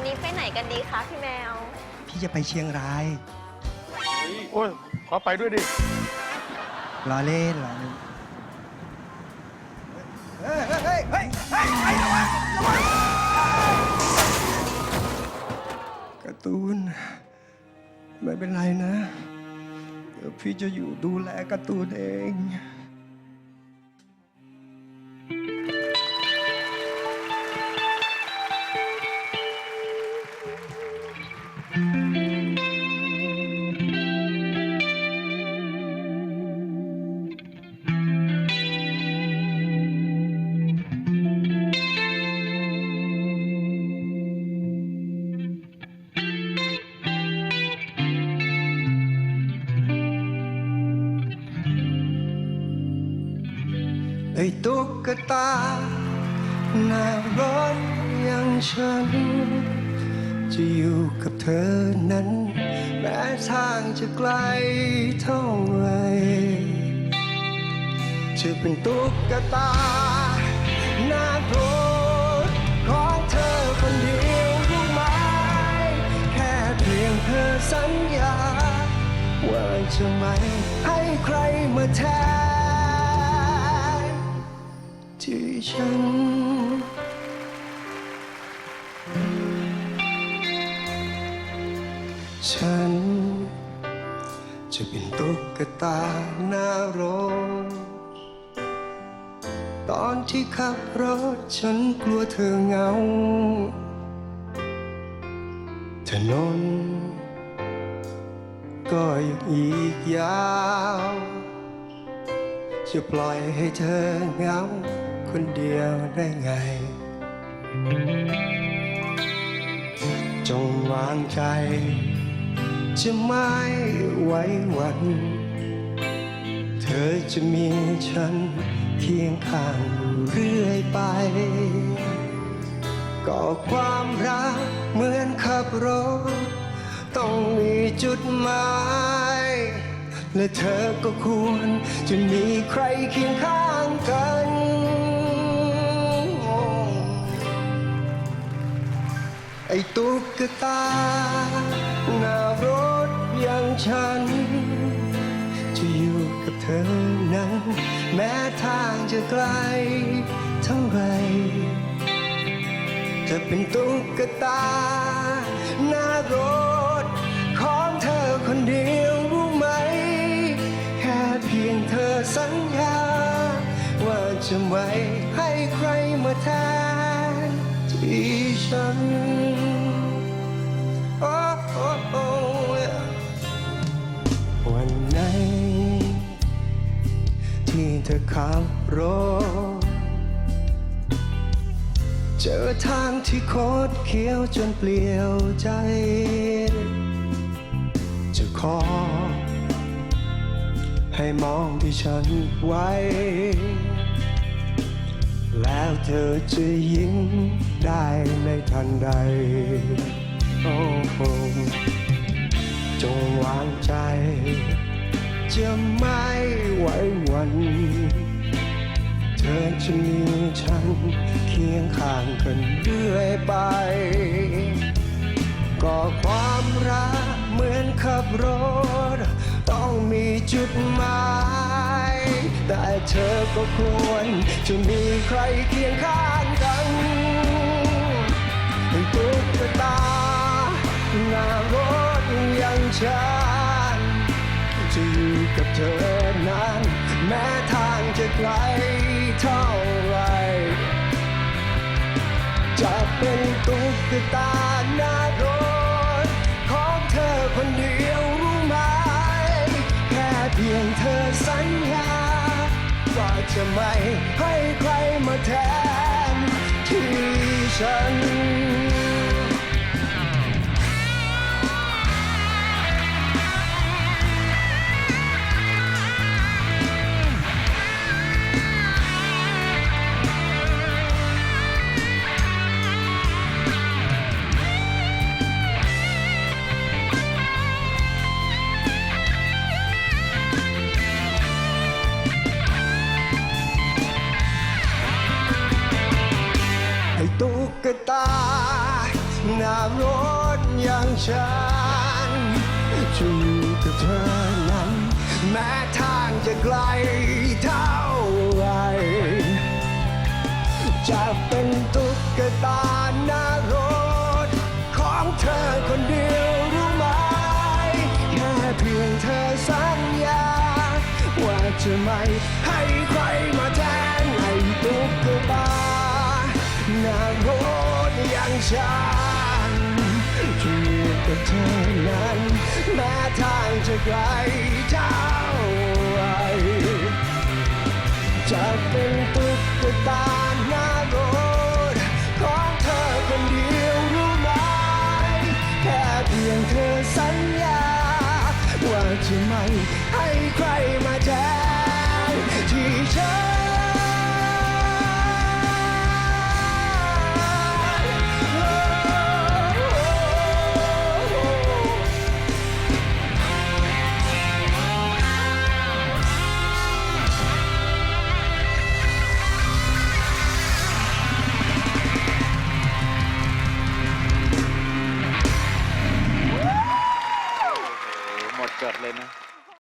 วันนี้ไปไหนกันดีคะพี่แมว พี่จะไปเชียงราย โอ้ยขอไปด้วยดิ รอเล่นรอเล่นเฮ้ยเฮ้ยเฮ้ยเฮ้ยเฮ้ยระวังระวังการ์ตูน ไม่เป็นไรนะ เดี๋ยวพี่จะอยู่ดูแลการ์ตูนเอง ไอ้ตุ๊กตาหน้ารถอย่างฉัน จะอยู่กับเธอนั้น แม้ทางจะไกลเท่าไรจะเป็นตุ๊กตาหน้ารถของเธอคนเดียวรู้ไหมแค่เพียงเธอสัญญา ว่าจะไม่ให้ใครมาแทน ฉัน ฉัน จะเป็นตุ๊กตาหน้ารถตอนที่ขับรถฉันกลัวเธอเหงา ถนน ก็ยังอีกยาว จะปล่อยให้เธอเหงา คนเดียวได้ไง จงวางใจ จะไม่ไว้วัน เธอจะมีฉันเคียงข้างเรื่อยไป ก็ความรักเหมือนขับรถ ต้องมีจุดหมายและเธอก็ควรจะมีใครเคียงข้างกัน ไอ้ตุ๊กตาหน้ารถอย่างฉัน จะอยู่กับเธอนั้น แม้ทางจะไกลเท่าไรจะเป็นตุ๊กตาหน้ารถของเธอคนเดียวรู้ไหม แค่เพียงเธอสัญญา ว่าจะไม่ให้ใครมาแทน ที่ฉัน โอ้โอ้โอ้วันไหน ที่เธอขับรถเจอทางที่โคตรเขียวจนเปลี่ยวใจ จะขอ ให้มองที่ฉันไว้ แล้วเธอจะยิ้มได้ในทันใด โอ้โหจงวางใจ จะไม่ไหวหวัน เธอจะมีฉันเคียงข้างกันเรื่อยไป ก็ความรักเหมือนขับรถ ต้องมีจุดหมาย แต่เธอก็ควรจะมีใครเคียงข้างกันให้ตุ๊กตาหน้ารถอย่างฉันจะอยู่กับเธอนั้นแม้ทางจะไกลเท่าไรจะเป็นตุ๊กตาหน้ารถของเธอคนเดียวรู้ไหม แค่เพียงเธอสัญญาาจะไม่ให้ใครมาแทนที่ฉัน กตาหน้ารถอย่างฉันจะอยู่กับเธอนั้น แม้ทางจะไกลเท่าไรจะเป็นตุ๊กตาหน้ารถของเธอคนเดียวรู้ไหม แค่เพียงเธอสัญญา ว่าจะไม่ให้ใครมา น้ารถอย่างฉันจะอยู่กับเธอนั้น แม้ทางจะไกลเท่าไรจะเป็นตุ๊กตาหน้ารถของเธอคนเดียวรู้ไหม แค่เพียงเธอสัญญา ว่าจะไม่ให้ใครมาแทนที่ฉัน